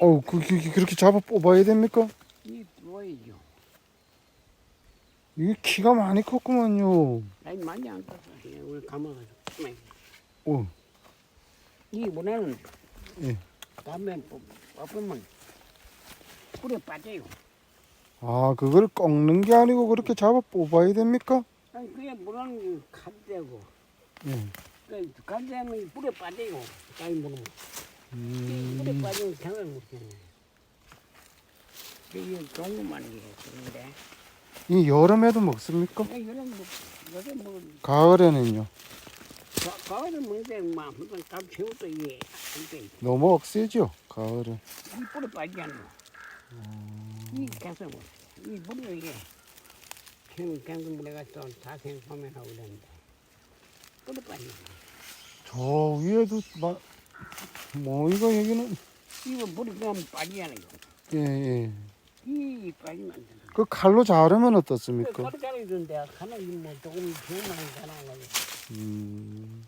어우, 그, 그, 그렇게 잡아 뽑아야 됩니까? 이. 이게 키가 많이 컸구만요. 아니 많이 안 떴어. 예, 우리 감아가지고. 네. 어, 이 문에는 예. 다음에 뽑으면 꿀에 빠져요. 아, 그걸 꺾는 게 아니고 그렇게 잡아 뽑아야 됩니까? 아니 그냥 문은 갓대고 예. 그 갓대면 꿀에 빠져요. 까이 문은. 음, 꿀에 빠지면 생각 못해. 이게 이게 좋은데. 이 여름에도 먹습니까? 야, 이런 뭐 요새 뭐 가을에는요. 가- 가을은 뭔데 막 한번 다 채워도 이게 너무 억세죠, 가을은. 이 뿔에 빠지지 않나 이 계속 이 물이 이게 지금 계속 물에가 또다 생소면하고 이러는데 뿔에 빠지지 저 위에도 마, 뭐 이거 여기는 이거 물이 그냥 빠지잖아요 예, 예. 이 빠지면 안 된다 그 칼로 자르면 그 어떻습니까? 가루 자르던데 가는 뭐 조금 비우면 가는 거지. 음,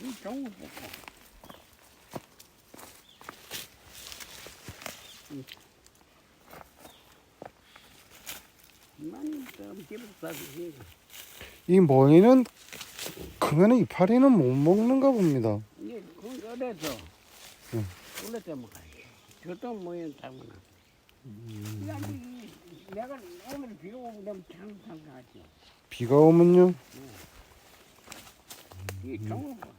이 좋은 거 뽑고. 많이 좀 집어서 이 모이는 크면은 이파리는 못 먹는가 봅니다. 이게 그 어려서 응. 원래 때 먹어야지. 저도 모양. 이게 아주 이- 내가 오늘 비가 오고 나면 참 상하지. 비가 오면요. 이게 좋은 거 먹어.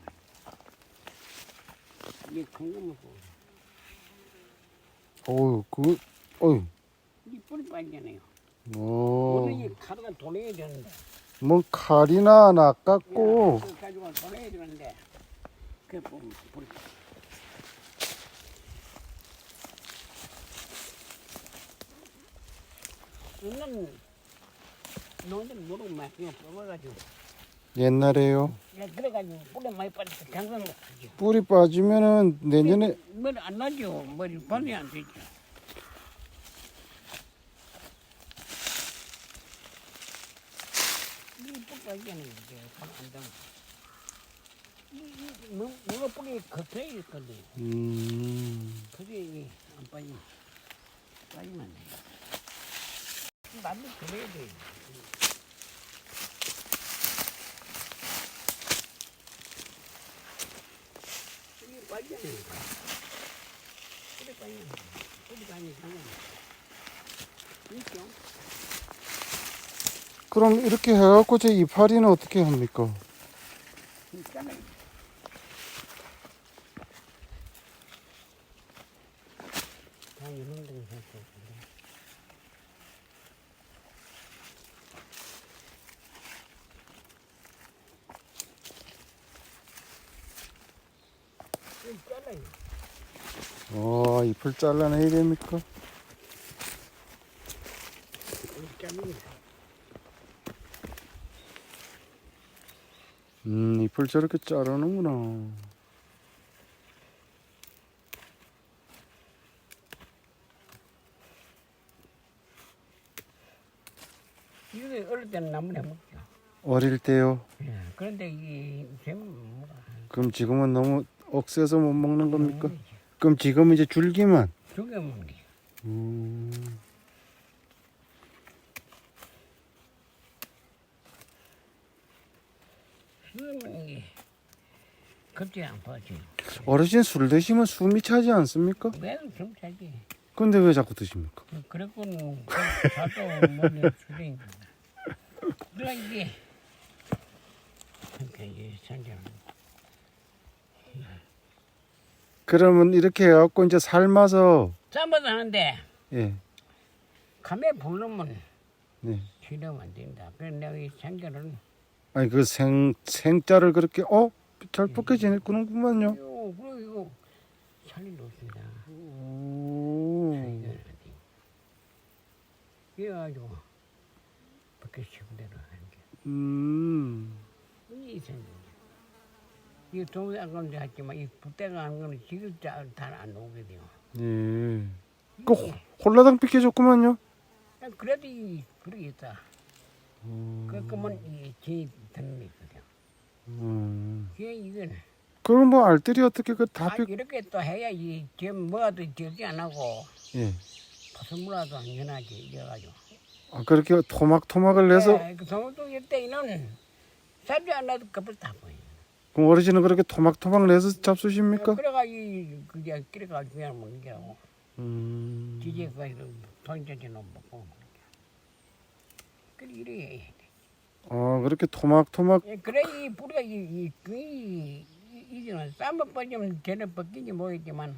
이게 큰거 먹고. 어우, 그, 어유, 이게 뿌리 빠지잖아요. 어, 오늘 이 카드가 돌려야 되는데. 뭐 칼이나 그냥 뽑아가지고 옛날에요. 뿌리 빠지면은 내년에, 안 나죠. 머리 번이 안 되죠. 이 뿌리까지는 이제 번안 돼. 이, 뭐, 뭐가 뿌리 겉에 있거든. 음, 그게 안 빠지면, 빠지면 안 돼. 나도 그래야 돼. 이게 빠지잖아요. 뿌리 빠지면, 뿌리 상관 있죠? 그럼 이렇게 해갖고 제 이파리는 어떻게 합니까? 있잖아요. 다 이런. 있잖아요. 어, 잎을 잘라내야 됩니까? 있잖아요. 음, 잎을 저렇게 자르는구나. 이게 어릴 때는 나무에 먹죠. 어릴 때요. 예. 그런데 이게 뭐가 그럼 지금은 너무 억세서 못 먹는 겁니까? 그럼 지금 이제 줄기만. 죽여 먹는 게. 음, 겁지 안 빠져. 어르신 술 드시면 숨이 차지 않습니까? 좀 차지. 근데 왜 자꾸 드십니까? 그랬고는 자도 먹는 술이. 내가 이게 그러니까 sanjang 그러면 이렇게 해갖고 이제 삶아서, 쌈바도 하는데 예, 감에 부르면 네. 치료면 안 된다. 그래서 내가 이 생결은 아니 그 생, 생자를 그렇게, 어? 잘 벗겨지는구만요. 이거 그리고 이거 살이 좋습니다. 오, 그래가지고 밖에 식대로 하는 게 음, 이게 생겨. 이 동네 안 가는데 했지만 이 부대가 안 가는 지금 잘안 오게 돼요. 예. 그 호- 홀라당 비켜줬구만요. 아, 그래도 이 있다. 그 그러면 이 진이 되는 게 있거든요. 음, 그게 이건 그럼 뭐 알들이 어떻게 그 아, 다 삐... 이렇게 또 해야지 지금 뭐도 적지 안 하고 예. 파스물라도 안 연하지 이래가지고 아, 그렇게 토막 토막을 내서 네, 그 동동 이때는 살지 않아도 그걸 다 보여 그럼 어르신은 그렇게 토막 토막 내서 잡수십니까? 그래가지고 그게 그래가지고 그냥 먹는 게라고 음. 지지에 가서 돈짜리 놓 먹고 이래 아, 그렇게 토막토막 예, 그래 이 뿌리가 이이 이제는 쌈을 빠지면 쟤는 벗기지 모르겠지만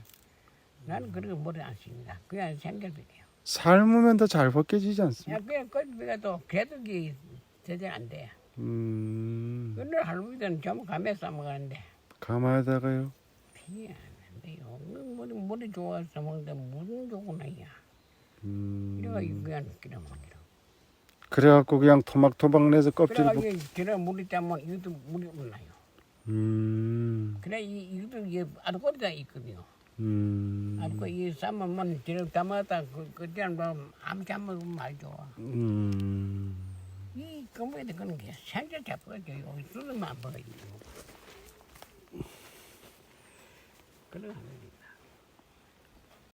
나는 그런 거안 씁니다. 그냥 생각들이에요. 삶으면 더 잘 벗겨지지 야 않습니까? 그냥 거기가 또 개득이 제대로 안 돼. 음. 그날 할머니들은 전부 감에 싸먹었는데 가마에다가요. 피안 돼요. 머리 머리 좋아서 먹는데 무슨 좋구나야. 음. 이래가지고 그냥 그냥 먹이라. 그래갖고 그냥 토막토막 내서 껍질을 벗... 그래가지고 저런 물이 짜면 이것도 물이 올라요. 음. 그래 이 이것도 이게 알코올이 있거든요. 음. 알고 이 삶으면 저런 담았다 그 그때는 뭐 아무 잠못 말 좋아. 음. 이 건물에 그런 게 잡아줘 여기 쓰는 만 버리고. 그래.